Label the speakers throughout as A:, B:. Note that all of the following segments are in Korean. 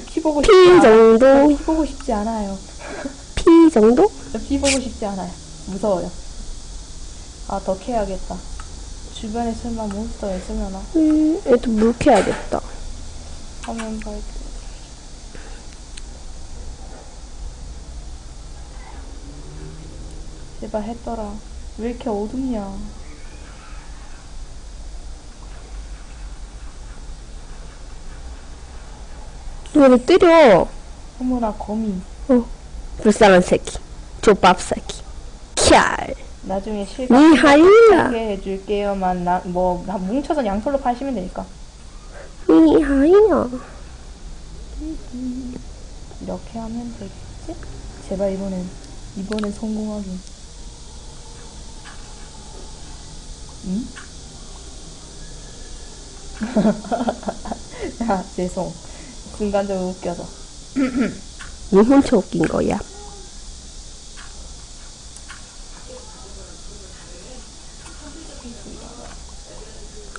A: 피 보고 싶지 않아요.
B: 정도?
A: 피 보고 싶지 않아요.
B: P 정도?
A: 저피 보고 싶지 않아요. 무서워요. 아, 더 캐야겠다. 주변에 설마 몬스터 있으려나?
B: 음, 얘도 물 캐야겠다.
A: 화면 밝게. 제발 했더라. 왜 이렇게 어둡냐?
B: 너를 때려.
A: 어머나, 거미.
B: 어, 불쌍한 새끼. 족밥 새끼. 캬.
A: 나중에 실컷
B: 니 하이야.
A: 하게 해줄게요만 나, 뭐 나 뭉쳐서 양털로 파시면 되니까
B: 니 하이야.
A: 이렇게 하면 되겠지? 제발 이번엔 이번엔 성공하긴 응? 야 죄송 순간적으로 웃겨서
B: 니 혼자 웃긴 거야.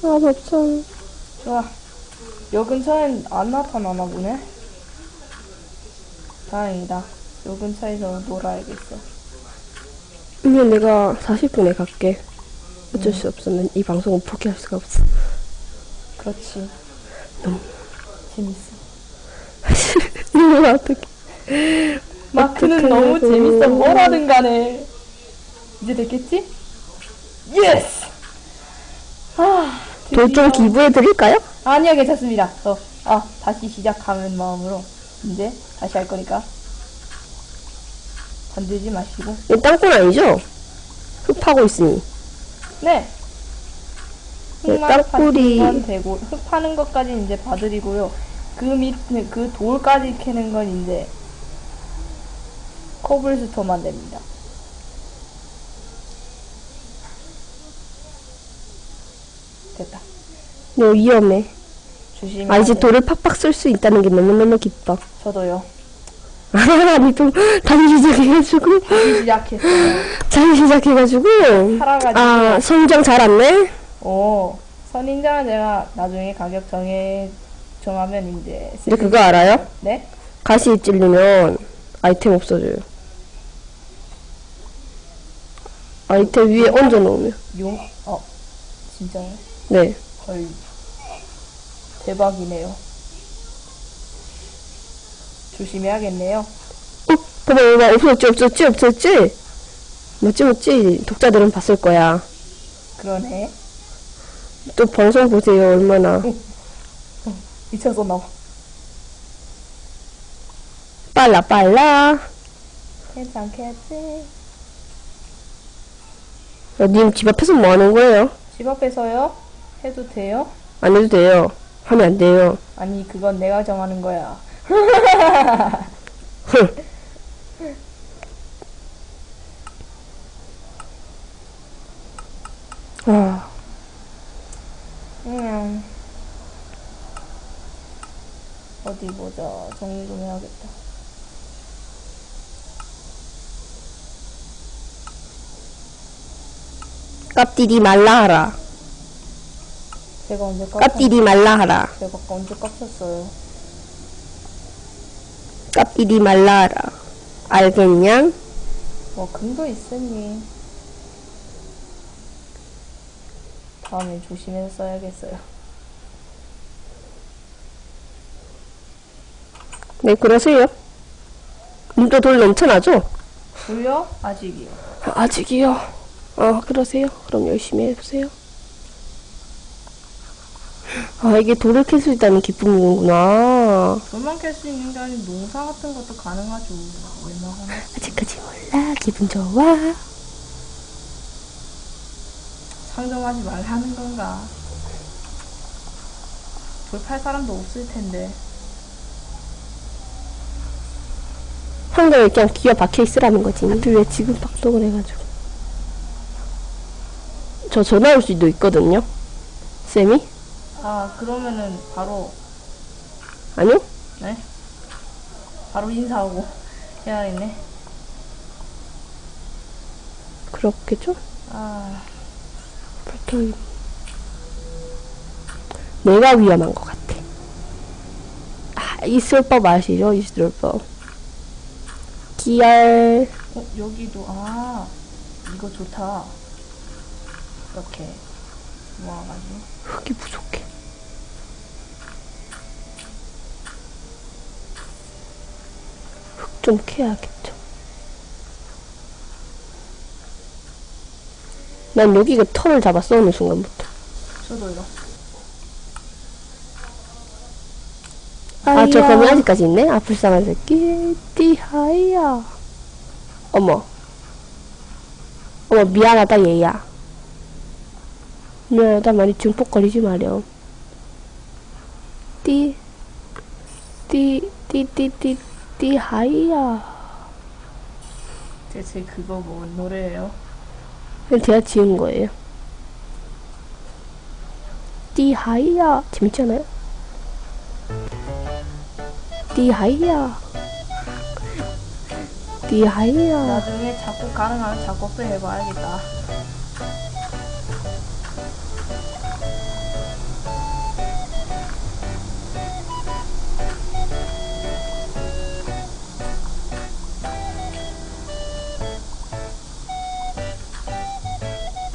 B: 아, 밥상.
A: 좋아 요 근처엔 안 나타나나 보네 다행이다 요 근처에서 놀아야겠어
B: 그냥 내가 40분에 갈게. 어쩔 수 없어. 난 이 방송은 포기할 수가 없어.
A: 그렇지 재밌어
B: 이거 어떡해.
A: 마크는. 너무 재밌어. 뭐라든 간에. 이제 됐겠지? 예스! 아,
B: 돌좀
A: 드디어.
B: 기부해드릴까요?
A: 아니요, 괜찮습니다. 저, 아, 다시 시작하는 마음으로 이제 다시 할 거니까. 건들지 마시고.
B: 이 땅콩 아니죠? 흙 파고 있으니.
A: 네!
B: 네,
A: 흙만
B: 땅굴이-
A: 파는 건 되고, 흙 파는 것까지 이제 봐드리고요. 그 밑, 그 돌까지 캐는 건 이제 코블스톤만 됩니다. 됐다.
B: 너 위험해.
A: 조심히.
B: 아, 이제. 돌을 팍팍 쓸수 있다는 게 너무너무 기뻐.
A: 저도요.
B: 아니, 또, 다시 시작해가지고.
A: 다시 시작했어요.
B: 다시 시작해가지고.
A: 살아가지고.
B: 아, 성장 잘 왔네?
A: 오, 선인장은 제가 나중에 가격 정해 정하면 이제.
B: 근데 그거 알아요?
A: 네?
B: 가시 찔리면 아이템 없어져요. 아이템 위에 얹어 놓으면.
A: 용, 어, 진짜요?
B: 네.
A: 헐. 대박이네요. 조심해야겠네요.
B: 어, 봐봐, 봐봐. 없었지, 없었지, 없었지? 멋지, 멋지. 독자들은 봤을 거야.
A: 그러네.
B: 또 방송 보세요, 얼마나.
A: 미쳐서 나와.
B: 빨라, 빨라.
A: 괜찮겠지?
B: 야, 님 집 앞에서 뭐 하는 거예요?
A: 집 앞에서요? 해도 돼요?
B: 안 해도 돼요. 하면 안 돼요.
A: 아니, 그건 내가 정하는 거야.
B: 아,
A: 음. 어디 보자. 정리 좀 해야겠다.
B: 깝디디 말라 하라.
A: 제가 언제
B: 깝디디 말라 하라.
A: 제가 언제 깎였어요?
B: 깝디디 말라 하라. 알겠냐?
A: 뭐, 금도 있으니. 다음에 조심해서 써야겠어요.
B: 네, 그러세요. 님도 돌 넘쳐나죠?
A: 불려? 아직이요.
B: 아직이요. 아, 그러세요? 그럼 열심히 해보세요. 아, 이게 돌을 캘 수 있다는 기쁨이구나.
A: 돌만 캘 수 있는 게 아니고 농사 같은 것도 가능하죠. 얼마나.
B: 아직까지 몰라. 기분 좋아.
A: 상정하지 말라는 건가? 돌 팔 사람도 없을 텐데.
B: 상대에 그냥 기어 박혀 있으라는 거지. 근데 왜 지금 박동을 해가지고. 저 전화 올 수도 있거든요. 쌤이?
A: 아, 그러면은 바로,
B: 아니요?
A: 네? 바로 인사하고 해야겠네.
B: 그렇겠죠?
A: 아,
B: 불켜임. 내가 위험한 것 같아. 아, 이슬법 아시죠? 이슬법. 기알.
A: 어, 여기도, 아, 이거 좋다. 이렇게 모아가지고.
B: 흙이 부족해. 흙 좀 캐야겠죠. 난 여기가 털을 잡았어, 어느 순간부터.
A: 저도요.
B: 아, 저 거미 아직까지 있네? 아, 불쌍한 새끼. 띠하이야. 어머. 어머, 미안하다, 얘야. 미안하다, 많이 증폭거리지 마렴. 띠, 띠, 띠, 띠, 띠, 띠하이야.
A: 대체 그거 뭔 노래예요?
B: 그냥 제가 지은 거예요. 띠하이야. 재밌지 않아요? 띠하이야. 띠하이야.
A: 나중에 작곡 가능하면 작곡도 해봐야겠다.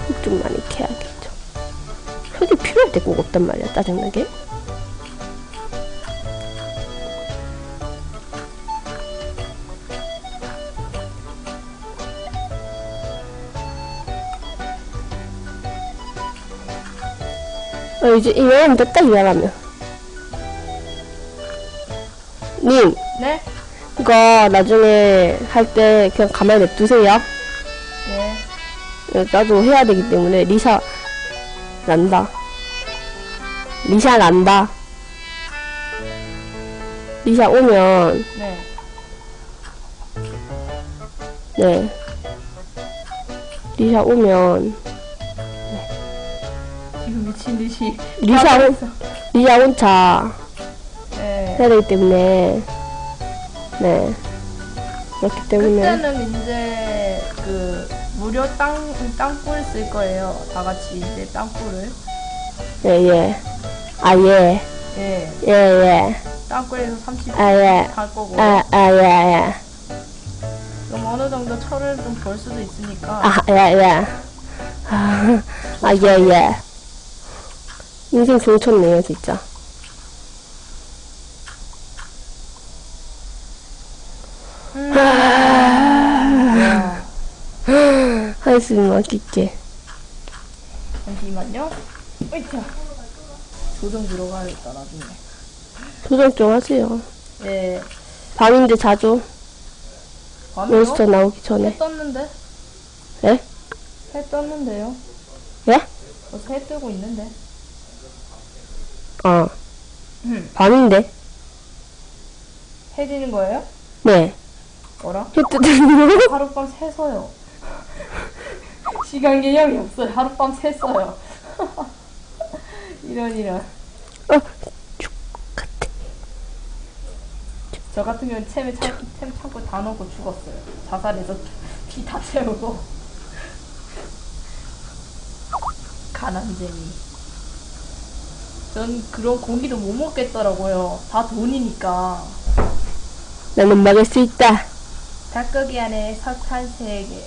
B: 흙좀 많이 캐야겠죠. 흙이 필요할 때 꼭 없단 말이야, 짜증나게. 어, 이제 이해하면 됐다, 이해하면. 님,
A: 네?
B: 이거 나중에 할 때 그냥 가만히 냅두세요.
A: 예.
B: 네, 나도 해야 되기 때문에 리사 난다. 리사 난다. 리사 오면
A: 네.
B: 네. 리사 오면
A: 미친 듯이.
B: 리사 온 리사 온차
A: 네.
B: 해야 되기 때문에 네 그렇기 때문에
A: 그때는 이제 그 무료 땅 땅굴 쓸 거예요. 다 같이 이제 땅굴을.
B: 예예 아예
A: 예.
B: 예 예
A: 땅굴에서 30분
B: 아, 예.
A: 갈 거고.
B: 아아예예
A: 그럼 어느 정도 철을 좀 벌 수도 있으니까.
B: 아, 예, 예. 아, 아, 예, 예. 인생 종쳤네요, 진짜.
A: 와.
B: 한숨 막있게.
A: 잠시만요. 으이차. 조정 들어가야겠다 나중에.
B: 도전 좀 하세요.
A: 네.
B: 밤인데 자주.
A: 밤에요?
B: 몬스터 나오기
A: 해
B: 전에.
A: 떴는데?
B: 예?
A: 해 떴는데요?
B: 예?
A: 벌써 해 뜨고 있는데.
B: 어.
A: 음.
B: 밤인데?
A: 해 지는 거예요?
B: 네.
A: 뭐라? 하룻밤 새서요. 시간 개념이 없어요. 하룻밤 샜어요. 이런 이런.
B: 어, 같아.
A: 저 같은 경우는 챔에 참, 챔 참고 다 넣고 죽었어요. 자살해서 피 다 채우고. 가난쟁이. 전 그런 고기도 못 먹겠더라고요. 다 돈이니까.
B: 나는 막을 수 있다.
A: 닭고기 안에 석탄 3개.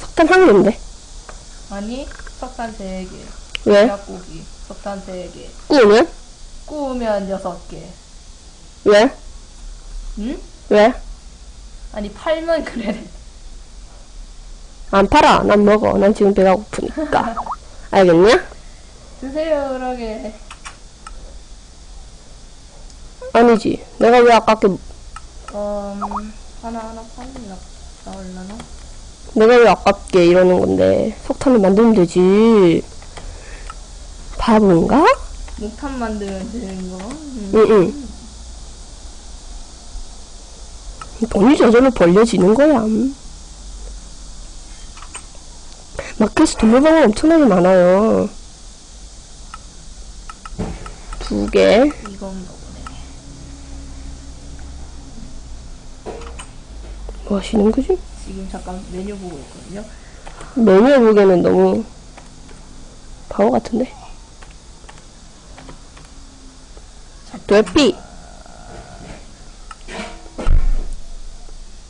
B: 석탄 한 개인데?
A: 아니, 석탄 3개.
B: 왜?
A: 닭고기, 석탄 3개.
B: 구우면?
A: 구우면 6개.
B: 왜?
A: 응?
B: 왜?
A: 아니, 팔면 그래.
B: 안 팔아. 난 먹어. 난 지금 배가 고프니까. 알겠냐?
A: 드세요, 그러게.
B: 아니지. 내가 왜 아깝게,
A: 음, 하나하나 팔리나, 나올라나?
B: 내가 왜 아깝게 이러는 건데. 석탄을 만들면 되지. 바보인가?
A: 목탄 만들면 되는 거? 음.
B: 응, 응. 돈이 저절로 벌려지는 거야. 음. 벌 방법 엄청나게 많아요. 두 개.
A: 이건가 보네.
B: 뭐 하시는 거지?
A: 지금 잠깐 메뉴 보고 있거든요.
B: 메뉴 보기에는 너무 바보 같은데? 돌피.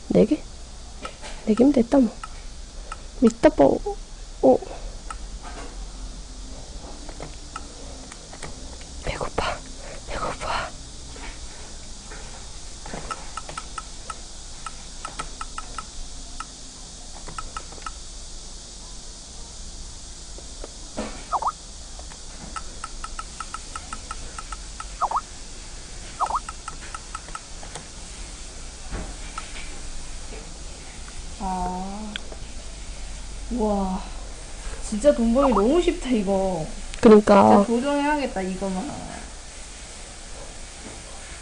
B: 네 개? 네 개면 됐다, 뭐. 미스터 보, 오. 배고파. 배고파.
A: 아. 우와. 진짜 돈 벌기 너무 쉽다, 이거.
B: 그니까,
A: 진짜 도전해야겠다, 이거만.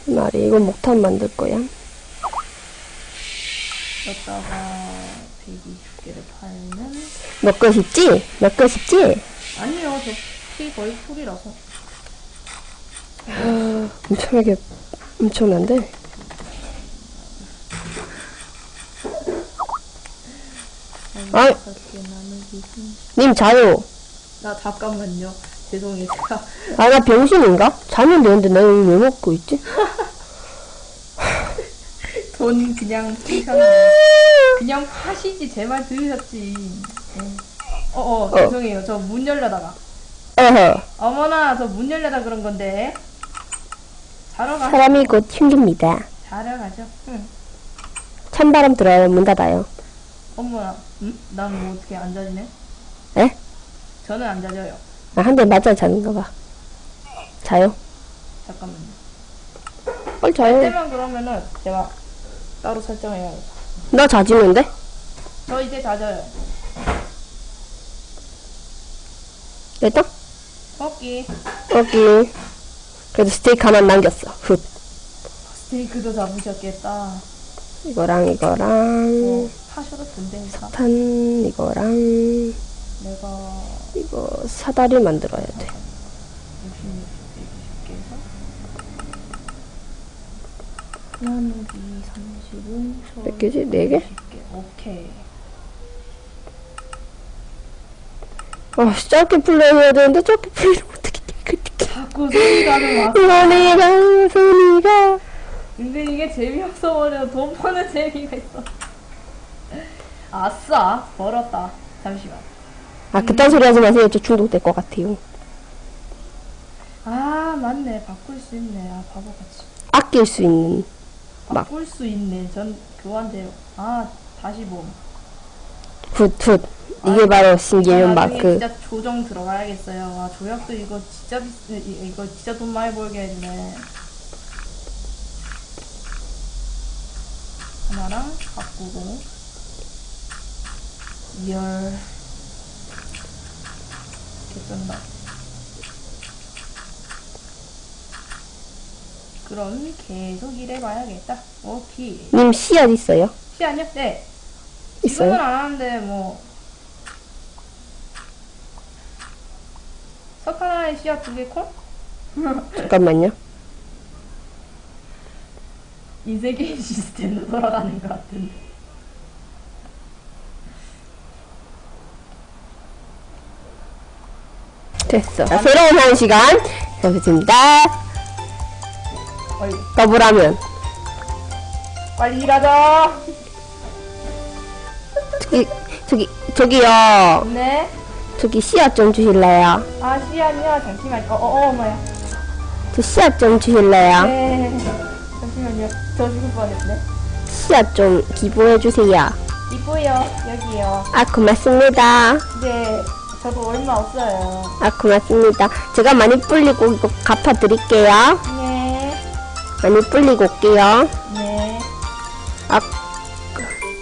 B: 말이 이거 목탄 만들 거야.
A: 여기다가 120개를 팔면.
B: 몇거 싶지? 몇거 싶지?
A: 아니요, 저피 거의 풀이라서.
B: 아, 엄청나게, 엄청난데? 아이.
A: 개 나누기 삼십.
B: 님 자요.
A: 나 잠깐만요. 죄송해요.
B: 아, 나 병신인가? 자면 되는데 나 여기 왜 먹고 있지?
A: 돈 그냥 쓰셨네. 그냥 파시지 제 말 들으셨지. 네. 어어 죄송해요. 저 문 열려다가.
B: 어허.
A: 어머나 저 문 열려다 그런 건데. 자러 가.
B: 사람이 곧 힘듭니다.
A: 자러 가죠. 응.
B: 찬바람 들어요. 문 닫아요.
A: 어머나. 응? 난뭐 어떻게 안 자지네?
B: 에?
A: 저는 안 자져요.
B: 아, 한 대 맞아 자는가 봐. 자요.
A: 잠깐만요.
B: 빨리 자요.
A: 때면 그러면은 제가 따로 설정해야겠다.
B: 나 자지는데?
A: 저 이제 자져요.
B: 됐다?
A: 먹기.
B: 여기. 그래도 스테이크 하나 남겼어. 훗.
A: 스테이크도 잡으셨겠다.
B: 이거랑 이거랑
A: 뭐 파셔도 된다니까.
B: 탄 이거랑
A: 내가
B: 이거 사다리 만들어야 돼.
A: 60, 120개에서 나누기 30은
B: 몇 개지? 네 개?
A: 10개. 오케이.
B: 아, 짧게 플레이해야 되는데 짧게 플레이를 못하겠네.
A: 자꾸 소리가 나.
B: 소리가 소리가
A: 근데 이게 재미없어 버려. 돈 버는 재미가 있어. 아싸. 벌었다. 잠시만.
B: 아 그딴 소리 하지 마세요. 저 중독될 것 같아요.
A: 아 맞네. 바꿀 수 있네. 아 바보같이.
B: 아낄 수 있는 막.
A: 바꿀 수 있네. 전 그한데요. 아 다시 봄.
B: 굿굿 이게 바로 신기한
A: 아, 나중에
B: 마크.
A: 진짜 조정 들어가야겠어요. 아, 조약도 이거 진짜 비싸, 이- 이거 진짜 돈 많이 벌게 해주네. 하나랑 바꾸고. 열. 개쩐다. 그럼 계속 일해봐야겠다. 오케이.
B: 님 씨앗 있어요?
A: 시 아니야? 네.
B: 있어요?
A: 지금은 안 하는데 뭐 석 하나에 씨앗 두개 콩?
B: 잠깐만요.
A: 인쇄 게임 시스템으로 돌아가는 것 같은데
B: 됐어. 자, 새로운 한 시간.
A: 어이구
B: 더블하면
A: 빨리 일하자
B: 저기 저기 저기요.
A: 네?
B: 저기 씨앗 좀 주실래요?
A: 아 씨앗이요? 잠시만요 어 어 어머야
B: 저 씨앗 좀 주실래요?
A: 네 잠시만요 저 죽을 뻔했네
B: 씨앗 좀 기부해 주세요.
A: 이쁘요 여기요
B: 아 고맙습니다.
A: 네 저도 얼마 없어요
B: 아 고맙습니다. 제가 많이 불리고 이거 갚아 드릴게요.
A: 네
B: 많이 불리고 올게요.
A: 네.
B: 아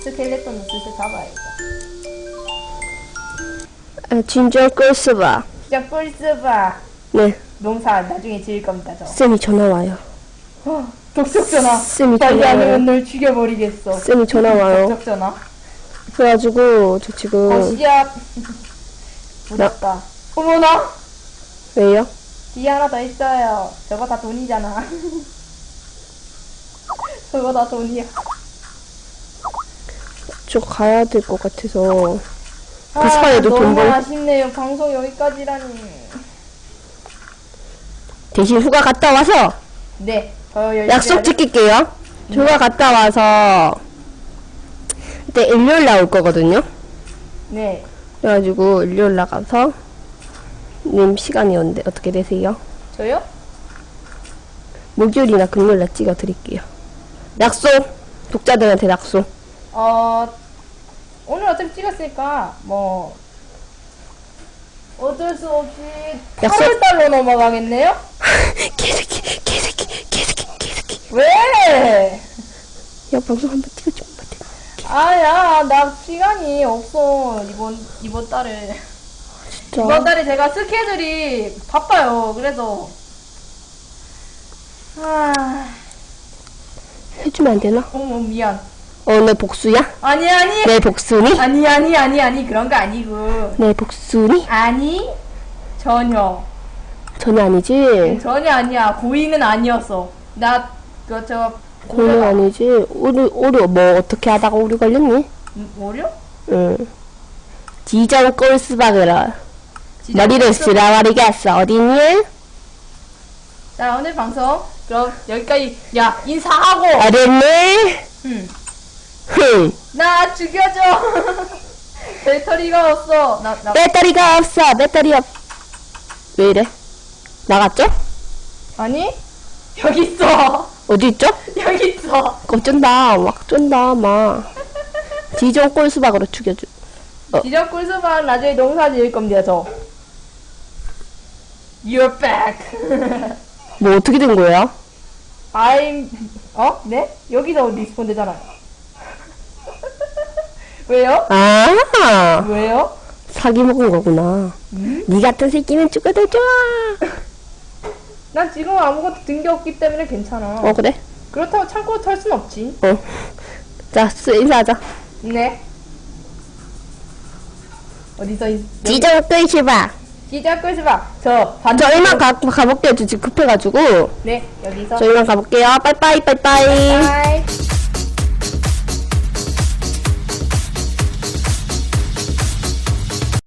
A: 스켈레톤도 슬슬 잡아야겠다.
B: 아, 진절 끌스바.
A: 진짜 뿔스바.
B: 네,
A: 농사 나중에 지을 겁니다, 저.
B: 쌤이 전화 와요.
A: 어, 독촉 전화.
B: 쌤이
A: 빨리
B: 전화
A: 안
B: 와요.
A: 오면 널 죽여버리겠어.
B: 쌤이 전화 와요.
A: 독촉 전화.
B: 그래가지고 저 지금
A: 어, 씨앗. 무섭다. 어머나!
B: 왜요?
A: 뒤에 하나 더 있어요. 저거 다 돈이잖아. 저거 다 돈이야.
B: 저 가야 될 것 같아서 그
A: 아,
B: 사이에도 돈
A: 너무
B: 벌.
A: 아쉽네요. 방송 여기까지라니.
B: 대신 휴가 갔다 와서
A: 네. 열심히
B: 약속
A: 하겠-
B: 지킬게요. 휴가 갔다 와서 그때 일요일 나올 거거든요.
A: 네.
B: 그래가지고 일요 일 나가서 님 시간이 언제 어떻게 되세요?
A: 저요?
B: 목요일이나 금요일 날 찍어 드릴게요. 약속 독자들한테 약속.
A: 어 오늘 어차피 찍었으니까 뭐 어쩔 수 없이
B: 약속.
A: 8월 달로 넘어가겠네요?
B: 개새끼 개새끼 개새끼 개새끼.
A: 왜?
B: 야 방송 한번 돼?
A: 아야 나 시간이 없어. 이번 이번 달에. 이번
B: 진짜.
A: 달에 제가 스케줄이 바빠요. 그래서. 아.
B: 해주면 안 되나?
A: 어머 미안.
B: 어, 내 복수야?
A: 아니 아니.
B: 내 복수니?
A: 아니 아니 아니 아니. 그런 거 아니고.
B: 내 복수니?
A: 아니. 전혀.
B: 전혀 아니지.
A: 전혀 아니야. 고의는 아니었어 나 그저
B: 그건 아니지. 오류 오류 뭐 어떻게 하다가 오류 걸렸니?
A: 오류?
B: 응. 지정 꼴스박으로
A: 진짜
B: 머리를. 쓸어버리겠어. 어디니?
A: 자 오늘 방송 그럼 여기까지 야 인사하고
B: 어딨니?
A: 응.
B: 흥.
A: 나 죽여줘 배터리가 없어 나, 나
B: 배터리가 없어. 배터리 없. 왜 이래? 나갔죠?
A: 아니 여기 있어
B: 어디 있죠?
A: 여기 있어
B: 어쩐다. 막 쫀다. 막. 지정 꼴수박으로 죽여줘. 어.
A: 지적 꿀수박 나중에 농사 지을 겁니다 저 You're back
B: 뭐 어떻게 된 거야?
A: I'm 어? 네? 여기서 리스폰 되잖아 왜요?
B: 아,
A: 왜요?
B: 사기 먹은 거구나. 니 같은 새끼는 죽어도 좋아.
A: 난 지금 아무것도 든 게 없기 때문에 괜찮아
B: 어 그래?
A: 그렇다고 창고로 털 순 없지
B: 어. 자, 수 인사하자.
A: 네 어디서 이-
B: 지정 꼴수박.
A: 시작 꿀수박 저 반...
B: 저 이만 가, 가볼게요. 저 지금 급해가지고.
A: 네 여기서
B: 저 이만 가볼게요. 빠이빠이, 빠이빠이.
A: 바이